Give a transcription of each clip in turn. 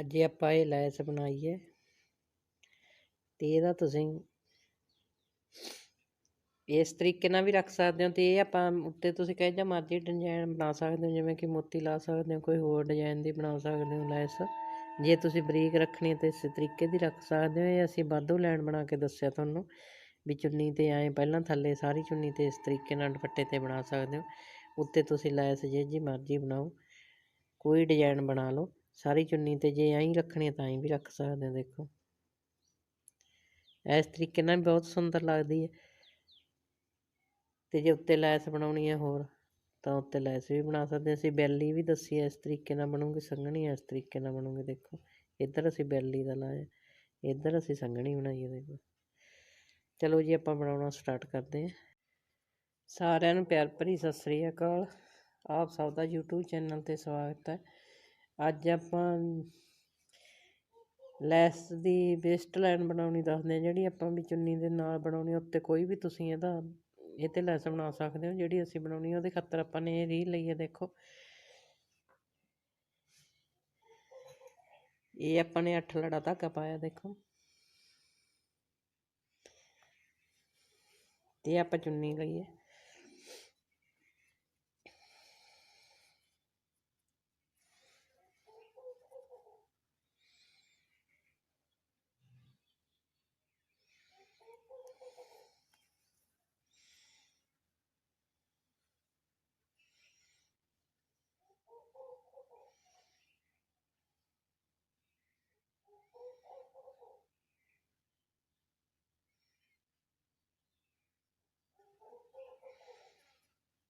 ਅੱਜ ਆਪਾਂ ਇਹ ਲੈਸ ਬਣਾਈ ਹੈ ਤੇ ਇਹਦਾ ਤੁਸੀਂ ਇਸ ਤਰੀਕੇ ਨਾਲ ਵੀ ਰੱਖ ਸਕਦੇ ਹੋ ਤੇ ਇਹ ਆਪਾਂ ਉੱਤੇ ਤੁਸੀਂ ਕਹੇ ਜਾਂ ਮਰਜ਼ੀ ਡਿਜ਼ਾਈਨ ਬਣਾ ਸਕਦੇ ਹੋ, ਜਿਵੇਂ ਕਿ ਮੋਤੀ ਲਾ ਸਕਦੇ ਹੋ, ਕੋਈ ਹੋਰ ਡਿਜ਼ਾਈਨ ਦੀ ਬਣਾ ਸਕਦੇ ਹੋ ਲੈਸ। ਜੇ ਤੁਸੀਂ ਬਰੀਕ ਰੱਖਣੀ ਹੈ ਤਾਂ ਇਸ ਤਰੀਕੇ ਦੀ ਰੱਖ ਸਕਦੇ ਹੋ, ਇਹ ਅਸੀਂ ਵਾਧੂ ਲੈਣ ਬਣਾ ਕੇ ਦੱਸਿਆ ਤੁਹਾਨੂੰ ਵੀ ਚੁੰਨੀ ਤੇ ਐਂ ਪਹਿਲਾਂ ਥੱਲੇ ਸਾਰੀ ਚੁੰਨੀ ਤੇ ਇਸ ਤਰੀਕੇ ਨਾਲ ਦੁਪੱਟੇ ਤੇ ਬਣਾ ਸਕਦੇ ਹੋ। ਉੱਤੇ ਤੁਸੀਂ ਲੈਸ ਜੇ ਜੀ ਮਰਜ਼ੀ ਬਣਾਓ, ਕੋਈ ਡਿਜ਼ਾਈਨ ਬਣਾ ਲਓ। ਸਾਰੀ ਚੁੰਨੀ ਤੇ ਜੇ ਐਂ ਰੱਖਣੀ ਤਾਂ ਐਂ ਵੀ ਰੱਖ ਸਕਦੇ ਹੋ ਦੇਖੋ। ਇਸ ਤਰੀਕੇ ਨਾਲ ਵੀ ਬਹੁਤ ਸੁੰਦਰ ਲੱਗਦੀ ਹੈ ਤੇ ਜੇ ਉੱਤੇ ਲੈਸ ਬਣਾਉਣੀ ਹੈ ਹੋਰ, ਤਾਂ ਉੱਤੇ ਲੈਸ ਵੀ ਬਣਾ ਸਕਦੇ ਅਸੀਂ ਬੈਲੀ ਵੀ ਦੱਸੀ ਹੈ ਇਸ ਤਰੀਕੇ ਨਾਲ ਬਣੂਗੀ, ਸੰਘਣੀ ਇਸ ਤਰੀਕੇ ਨਾਲ ਬਣੂਗੀ, ਦੇਖੋ। ਇੱਧਰ ਅਸੀਂ ਬੈਲੀ ਦਾ ਲਾਇਆ, ਇੱਧਰ ਅਸੀਂ ਸੰਘਣੀ ਬਣਾਈ ਹੈ ਦੇਖੋ। ਚਲੋ ਜੀ, ਆਪਾਂ ਬਣਾਉਣਾ ਸਟਾਰਟ ਕਰਦੇ ਹਾਂ ਸਾਰਿਆਂ ਨੂੰ ਪਿਆਰ ਭਰੀ ਸਤਿ ਸ੍ਰੀ ਅਕਾਲ। ਆਪ ਸਭ ਦਾ YouTube ਚੈਨਲ ਤੇ ਸਵਾਗਤ ਹੈ। ਅੱਜ ਆਪਾਂ ਲੈਸ ਦੀ ਵੇਸਟ ਲਾਈਨ ਬਣਾਉਣੀ ਦੱਸਦੇ ਹਾਂ, ਜਿਹੜੀ ਆਪਾਂ ਵੀ ਚੁੰਨੀ ਦੇ ਨਾਲ ਬਣਾਉਣੀ, ਉੱਤੇ ਕੋਈ ਵੀ ਤੁਸੀਂ ਇਹਦਾ ਇਹ ਤੇ ਲੈਸ ਬਣਾ ਸਕਦੇ ਹੋ, ਜਿਹੜੀ ਅਸੀਂ ਬਣਾਉਣੀ ਉਹਦੇ ਖਾਤਰ ਆਪਾਂ ਨੇ ਇਹ ਰੀਲ ਲਈ ਹੈ ਦੇਖੋ। ਇਹ ਆਪਾਂ ਨੇ 8 ਲੜਾ ਧਾਗਾ ਪਾਇਆ, ਦੇਖੋ। ਤੇ ਆਪਾਂ ਚੁੰਨੀ ਲਈ ਹੈ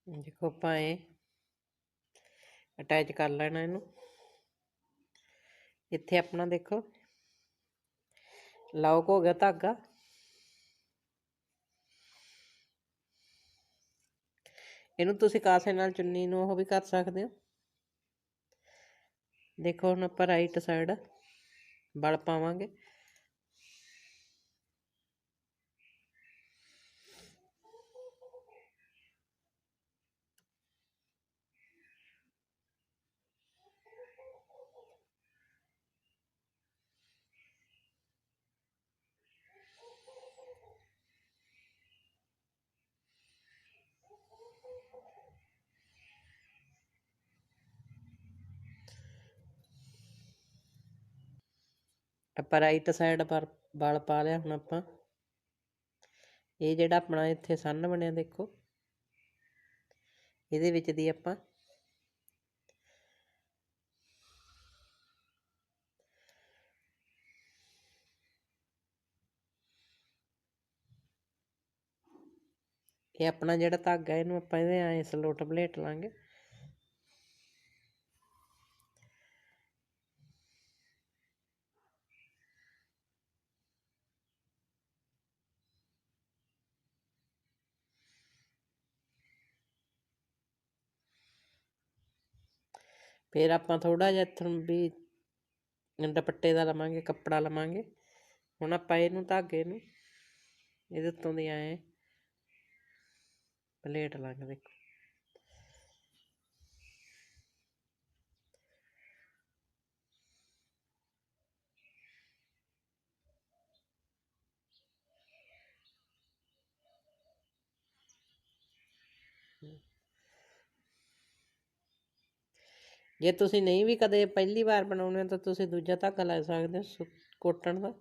ਦੇਖੋ ਆਪਾਂ ਇਹ ਅਟੈਚ ਕਰ ਲੈਣਾ ਇਹਨੂੰ। ਇੱਥੇ ਆਪਣਾ ਦੇਖੋ। ਲੌਕ ਹੋ ਗਿਆ ਧਾਗਾ। ਇਹਨੂੰ ਤੁਸੀਂ ਕਾਸੇ ਨਾਲ ਚੁੰਨੀ ਨੂੰ ਉਹ ਵੀ ਕਰ ਸਕਦੇ ਹੋ। ਦੇਖੋ ਹੁਣ ਆਪਾਂ ਰਾਈਟ ਸਾਈਡ ਬਲ ਪਾਵਾਂਗੇ। ਆਪਾਂ ਰਾਈਟ ਸਾਈਡ ਪਰ ਬਲ ਪਾ ਲਿਆ ਹੁਣ ਆਪਾਂ। ਇਹ ਜਿਹੜਾ ਆਪਣਾ ਇੱਥੇ ਸੰਨ ਬਣਿਆ ਦੇਖੋ। ਇਹਦੇ ਵਿੱਚ ਦੀ ਆਪਾਂ। ਇਹ ਆਪਣਾ ਜਿਹੜਾ ਧਾਗਾ, ਇਹਨੂੰ ਆਪਾਂ ਇਹਦੇ ਐ ਸਲੋਟ ਬਲੇਟ ਲਾਂਗੇ। ਫਿਰ ਆਪਾਂ ਥੋੜਾ ਜਿਹਾ ਇੱਥੋਂ ਵੀ ਦੁਪੱਟੇ ਦਾ ਲਵਾਂਗੇ, ਕੱਪੜਾ ਲਵਾਂਗੇ। ਹੁਣ ਆਪਾਂ ਇਹਨੂੰ ਧਾਗੇ ਨੂੰ, ਇਹਦੇ ਉੱਤੋਂ ਦੀ ਆਏ ਪਲੇਟ ਲਾਂਗੇ ਦੇਖੋ। ਜੇ ਤੁਸੀਂ ਨਹੀਂ ਵੀ ਕਦੇ ਪਹਿਲੀ ਵਾਰ ਬਣਾਉਣੇ ਤਾਂ ਤੁਸੀਂ ਦੂਜਾ ਧਾਗਾ ਲੈ ਸਕਦੇ ਹੋ ਕੋਟਣ ਦਾ।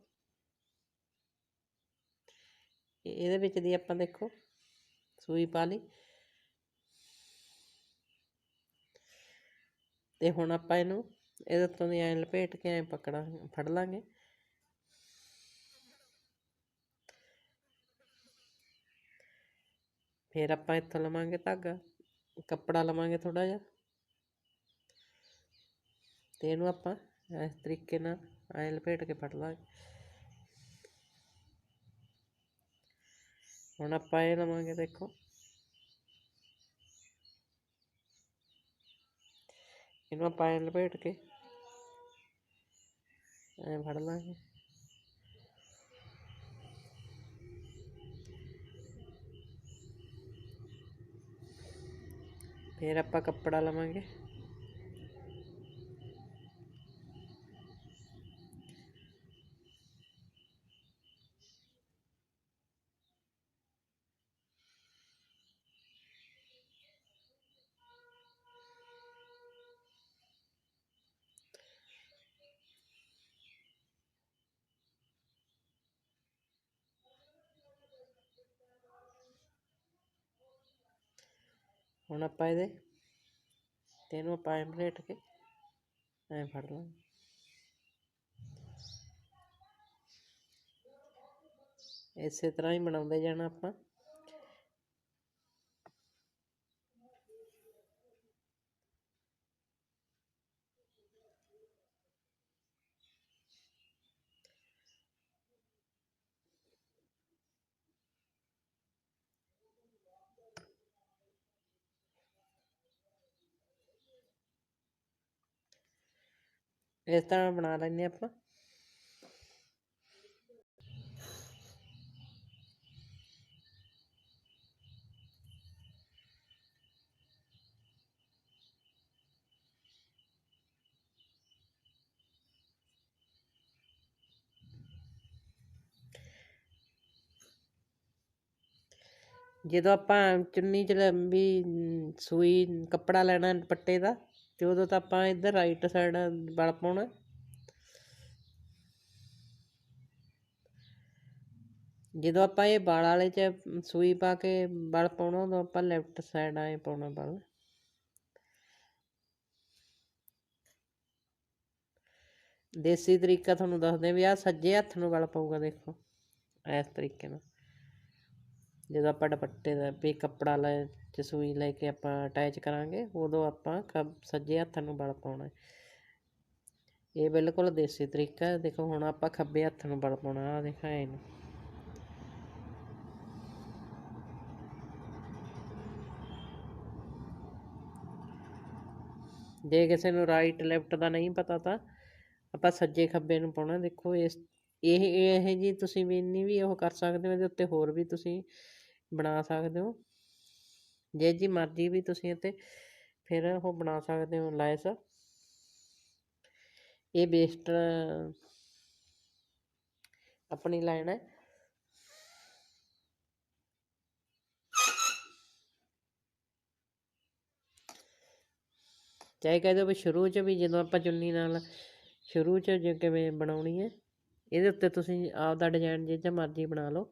ਇਹਦੇ ਵਿੱਚ ਦੀ ਆਪਾਂ ਦੇਖੋ, ਸੂਈ ਪਾ ਲਈ। ਤੇ ਹੁਣ ਆਪਾਂ ਇਹਨੂੰ ਇਹਦੇ ਤੋਂ ਦੀ ਐਂ ਲਪੇਟ ਕੇ ਐਂ ਪਕੜਾਂ, ਫੜ ਲਾਂਗੇ। ਫਿਰ ਆਪਾਂ ਇੱਥੋਂ ਲਵਾਂਗੇ ਧਾਗਾ, ਕੱਪੜਾ ਲਵਾਂਗੇ ਥੋੜਾ ਜਿਹਾ। ਤੇ ਇਹਨੂੰ ਆਪਾਂ ਇਸ ਤਰੀਕੇ ਨਾਲ ਐਂ ਲਪੇਟ ਕੇ ਫੜ ਲਾਂਗੇ ਹੁਣ ਆਪਾਂ ਇਹ ਲਵਾਂਗੇ ਦੇਖੋ ਇਹਨੂੰ ਆਪਾਂ ਐਂ ਲਪੇਟ ਕੇ ਐਂ ਫੜ ਲਾਂਗੇ ਫਿਰ ਆਪਾਂ ਕੱਪੜਾ ਲਵਾਂਗੇ ਹੁਣ ਆਪਾਂ ਇਹਦੇ ਤੇ ਇਹਨੂੰ ਆਪਾਂ ਐਂ ਪਲੇਟ ਕੇ ਐਂ ਫੜ ਲਾਂਗੇ। ਇਸੇ ਤਰ੍ਹਾਂ ਹੀ ਬਣਾਉਂਦੇ ਜਾਣਾ ਆਪਾਂ। ਇਸ ਤਰ੍ਹਾਂ ਬਣਾ ਲੈਂਦੇ ਆਪਾਂ। ਜਦੋਂ ਆਪਾਂ ਚੁੰਨੀ ਚ ਲੰਬੀ, ਸੂਈ ਕੱਪੜਾ ਲੈਣਾ ਦੁਪੱਟੇ ਦਾ ਅਤੇ ਉਦੋਂ ਤਾਂ ਆਪਾਂ ਇੱਧਰ ਰਾਈਟ ਸਾਈਡ ਵਲ ਪਾਉਣਾ। ਜਦੋਂ ਆਪਾਂ ਇਹ ਵਾਲ ਵਾਲੇ ਚ ਸੂਈ ਪਾ ਕੇ ਵਲ ਪਾਉਣਾ, ਉਦੋਂ ਆਪਾਂ ਲੈਫਟ ਸਾਈਡ ਆਏ ਪਾਉਣਾ ਵਲ। ਦੇਸੀ ਤਰੀਕਾ ਤੁਹਾਨੂੰ ਦੱਸਦੇ ਵੀ ਆ ਸੱਜੇ ਹੱਥ ਨੂੰ ਵਲ ਪਊਗਾ, ਦੇਖੋ। ਇਸ ਤਰੀਕੇ ਨਾਲ। ਜਦੋਂ ਆਪਾਂ ਦੁਪੱਟੇ ਦਾ ਵੀ ਕੱਪੜਾ ਲੈ ਚ ਸੂਈ ਲੈ ਕੇ ਆਪਾਂ ਅਟੈਚ ਕਰਾਂਗੇ, ਉਦੋਂ ਆਪਾਂ ਖੱਬ ਸੱਜੇ ਹੱਥ ਨੂੰ ਬਲ ਪਾਉਣਾ ਇਹ ਬਿਲਕੁਲ ਦੇਸੀ ਤਰੀਕਾ ਹੈ, ਦੇਖੋ ਹੁਣ ਆਪਾਂ ਖੱਬੇ ਹੱਥ ਨੂੰ ਬਲ ਪਾਉਣਾ ਆ ਦੇਖਾਂ ਇਹਨੂੰ ਜੇ ਕਿਸੇ ਨੂੰ ਰਾਈਟ ਲੈਫਟ ਦਾ ਨਹੀਂ ਪਤਾ ਤਾਂ ਆਪਾਂ ਸੱਜੇ ਖੱਬੇ ਨੂੰ ਪਾਉਣਾ, ਦੇਖੋ ਇਸ, ਇਹ ਇਹ ਜੀ ਤੁਸੀਂ ਵੀ ਇੰਨੀ ਵੀ ਉਹ ਕਰ ਸਕਦੇ ਹੋ, ਇਹਦੇ ਉੱਤੇ ਹੋਰ ਵੀ ਤੁਸੀਂ ਬਣਾ ਸਕਦੇ ਹੋ। ਜੇ ਜੀ ਮਰਜ਼ੀ ਵੀ ਤੁਸੀਂ ਇੱਥੇ ਫਿਰ ਉਹ ਬਣਾ ਸਕਦੇ ਹੋ ਲਾਇਸ। ਇਹ ਬੇਸਟ ਆਪਣੀ ਲਾਈਨ ਹੈ। ਚਾਹੇ ਕਹਿ ਦਿਓ ਵੀ ਸ਼ੁਰੂ 'ਚ ਵੀ ਜਦੋਂ ਆਪਾਂ ਚੁੰਨੀ ਨਾਲ ਸ਼ੁਰੂ 'ਚ ਜੇ ਕਿਵੇਂ ਬਣਾਉਣੀ ਹੈ, ਇਹਦੇ ਉੱਤੇ ਤੁਸੀਂ ਆਪਦਾ ਡਿਜ਼ਾਈਨ ਜੇ ਜਿਹਾ ਮਰਜ਼ੀ ਬਣਾ ਲਓ।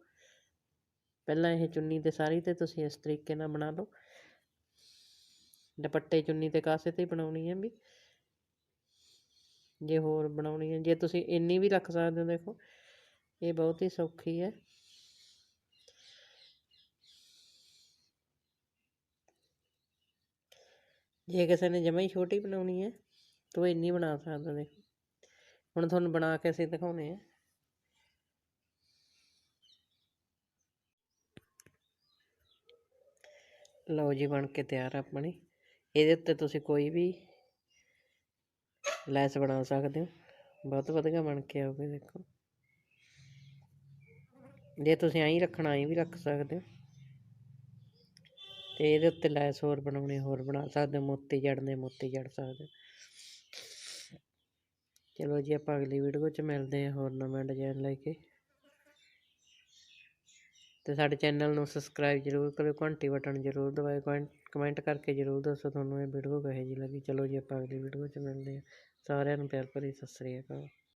ਪਹਿਲਾਂ ਇਹ ਚੁੰਨੀ ਤੇ ਸਾਰੀ ਤੇ ਤੁਸੀਂ ਇਸ ਤਰੀਕੇ ਨਾਲ ਬਣਾ ਲਓ। ਦੁਪੱਟੇ ਚੁੰਨੀ ਤੇ ਕਾਸੇ ਤੇ ਬਣਾਉਣੀ ਹੈ ਵੀ। ਜੇ ਹੋਰ ਬਣਾਉਣੀ ਹੈ, ਜੇ ਤੁਸੀਂ ਇੰਨੀ ਵੀ ਰੱਖ ਸਕਦੇ ਹੋ, ਦੇਖੋ, ਇਹ ਬਹੁਤ ਹੀ ਸੌਖੀ ਹੈ। ਜੇ ਕਿਸੇ ਨੇ ਜਮਾਂ ਹੀ ਛੋਟੀ ਬਣਾਉਣੀ ਹੈ, ਤਾਂ ਇੰਨੀ ਬਣਾ ਸਕਦਾ, ਦੇਖੋ। ਹੁਣ ਤੁਹਾਨੂੰ ਬਣਾ ਕੇ ਅਸੀਂ ਦਿਖਾਉਣੇ ਆ। ਲਓ ਜੀ, ਬਣ ਕੇ ਤਿਆਰ ਆਪਣੀ। ਇਹਦੇ ਉੱਤੇ ਤੁਸੀਂ ਕੋਈ ਵੀ ਲੈਸ ਬਣਾ ਸਕਦੇ ਹੋ। ਬਹੁਤ ਵਧੀਆ ਬਣ ਕੇ ਆਉਗੇ ਦੇਖੋ। ਜੇ ਤੁਸੀਂ ਐਂ ਰੱਖਣਾ ਐਂ ਵੀ ਰੱਖ ਸਕਦੇ ਹੋ। ਤੇ ਇਹਦੇ ਉੱਤੇ ਲੈਸ ਹੋਰ ਬਣਾਉਣੀ, ਹੋਰ ਬਣਾ ਸਕਦੇ ਹੋ। ਮੋਤੀ ਜੜਨੇ, ਮੋਤੀ ਜੜ ਸਕਦੇ ਹੋ। ਚਲੋ ਜੀ, ਆਪਾਂ ਅਗਲੀ ਵੀਡੀਓ 'ਚ ਮਿਲਦੇ ਹਾਂ ਹੋਰ ਨਵੇਂ ਡਿਜ਼ਾਈਨ ਲੈ ਕੇ। ਅਤੇ ਸਾਡੇ ਚੈਨਲ ਨੂੰ ਸਬਸਕ੍ਰਾਈਬ ਜ਼ਰੂਰ ਕਰਿਓ, ਘੰਟੀ ਬਟਨ ਜ਼ਰੂਰ ਦਬਾਇਓ ਕਮੈਂਟ ਕਰਕੇ ਜ਼ਰੂਰ ਦੱਸੋ ਤੁਹਾਨੂੰ ਇਹ ਵੀਡੀਓ ਕਿਹੋ ਜਿਹੀ ਲੱਗੀ। ਚਲੋ ਜੀ, ਆਪਾਂ ਅਗਲੀ ਵੀਡੀਓ 'ਚ ਮਿਲਦੇ ਹਾਂ। ਸਾਰਿਆਂ ਨੂੰ ਪਿਆਰ ਭਰੀ ਸਤਿ ਸ੍ਰੀ ਅਕਾਲ।